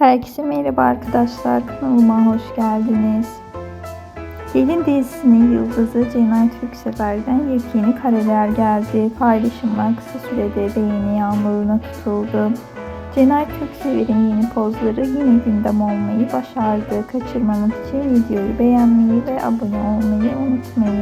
Herkese merhaba arkadaşlar. Kanalıma hoş geldiniz. Gelin dizisinin yıldızı Cenay Türksever'den yepyeni kareler geldi. Paylaşımlar kısa sürede beğeni yağmuruna tutuldu. Cenay Türksever'in yeni pozları yine gündem olmayı başardı. Kaçırmamak için videoyu beğenmeyi ve abone olmayı unutmayın.